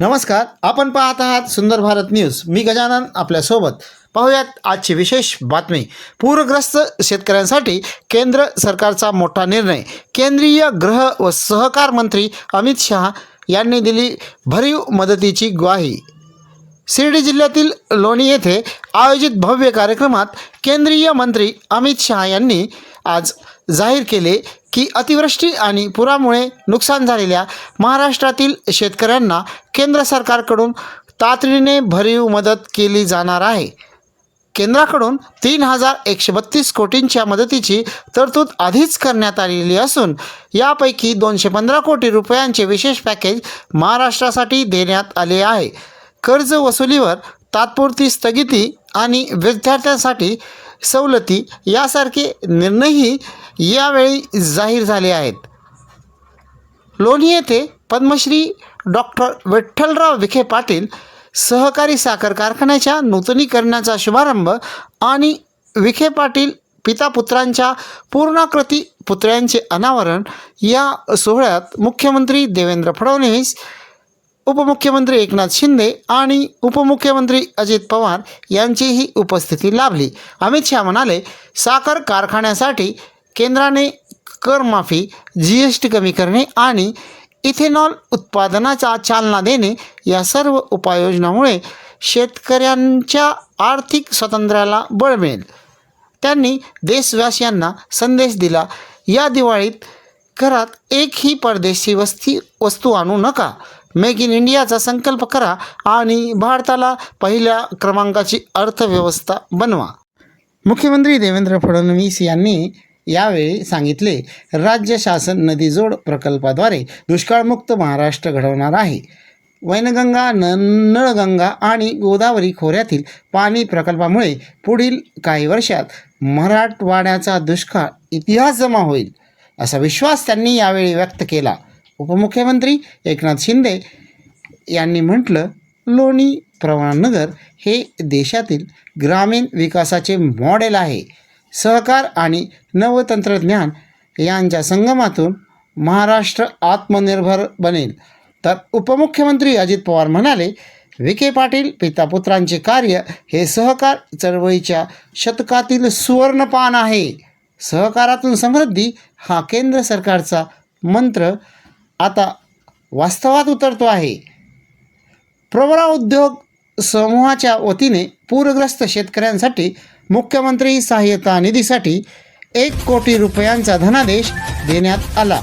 नमस्कार आपण पाहत आहात सुंदर भारत न्यूज. मी गजानन आपल्यासोबत. पाहूयात आजची विशेष बातमी. पूरग्रस्त शेतकऱ्यांसाठी केंद्र सरकारचा मोठा निर्णय. केंद्रीय गृह व सहकार मंत्री अमित शहा यांनी दिली भरीव मदतीची ग्वाही. शिर्डी जिल्ह्यातील लोणी येथे आयोजित भव्य कार्यक्रमात केंद्रीय मंत्री अमित शहा यांनी आज जाहीर केले की अतिवृष्टी आणि पुरामुळे नुकसान झालेल्या महाराष्ट्रातील शेतकऱ्यांना केंद्र सरकारकडून तातडीने भरीव मदत केली जाणार आहे. केंद्राकडून तीन हजार एकशे बत्तीस कोटींच्या मदतीची तरतूद आधीच करण्यात आलेली असून यापैकी दोनशे पंधरा कोटी रुपयांचे विशेष पॅकेज महाराष्ट्रासाठी देण्यात आले आहे. कर्ज वसुलीवर तात्पुरती स्थगिती आणि विद्यार्थ्यांसाठी सवलती यासारखे निर्णयही यावेळी जाहीर झाले आहेत. लोणी येथे पद्मश्री डॉक्टर विठ्ठलराव विखे पाटील सहकारी साखर कारखान्याच्या नूतनीकरणाचा शुभारंभ आणि विखे पाटील पिता पुत्रांच्या पूर्णाकृती पुतळ्यांचे अनावरण या सोहळ्यात मुख्यमंत्री देवेंद्र फडणवीस उपमुख्यमंत्री एकनाथ शिंदे आणि उपमुख्यमंत्री अजित पवार यांचीही उपस्थिती लाभली. अमित शहा म्हणाले साखर कारखान्यासाठी केंद्राने करमाफी जी एस टी कमी करणे आणि इथेनॉल उत्पादनाचा चालना देणे या सर्व उपाययोजनामुळे शेतकऱ्यांच्या आर्थिक स्वातंत्र्याला बळ मिळेल. त्यांनी देशवासियांना संदेश दिला या दिवाळीत घरात एकही परदेशी वस्ती वस्तू आणू नका. मेक इन इंडियाचा संकल्प करा आणि भारताला पहिल्या क्रमांकाची अर्थव्यवस्था बनवा. मुख्यमंत्री देवेंद्र फडणवीस यांनी यावेळी सांगितले राज्य शासन नदीजोड प्रकल्पाद्वारे दुष्काळमुक्त महाराष्ट्र घडवणार आहे. वैनगंगा न नळगंगा आणि गोदावरी खोऱ्यातील पाणी प्रकल्पामुळे पुढील काही वर्षात मराठवाड्याचा दुष्काळ इतिहास जमा होईल असा विश्वास त्यांनी यावेळी व्यक्त केला. उपमुख्यमंत्री एकनाथ शिंदे यांनी म्हटलं लोणी प्रवणनगर हे देशातील ग्रामीण विकासाचे मॉडेल आहे. सहकार आणि नवतंत्रज्ञान यांच्या संगमातून महाराष्ट्र आत्मनिर्भर बनेल. तर उपमुख्यमंत्री अजित पवार म्हणाले विखे पाटील पितापुत्रांचे कार्य हे सहकार चळवळीच्या शतकातील सुवर्णपान आहे. सहकारातून समृद्धी हा केंद्र सरकारचा मंत्र आता वास्तवात उतरतो आहे. प्रवरा उद्योग समूहाच्या वतीने पूरग्रस्त शेतकऱ्यांसाठी मुख्यमंत्री सहाय्यता निधीसाठी एक कोटी रुपयांचा धनादेश देण्यात आला.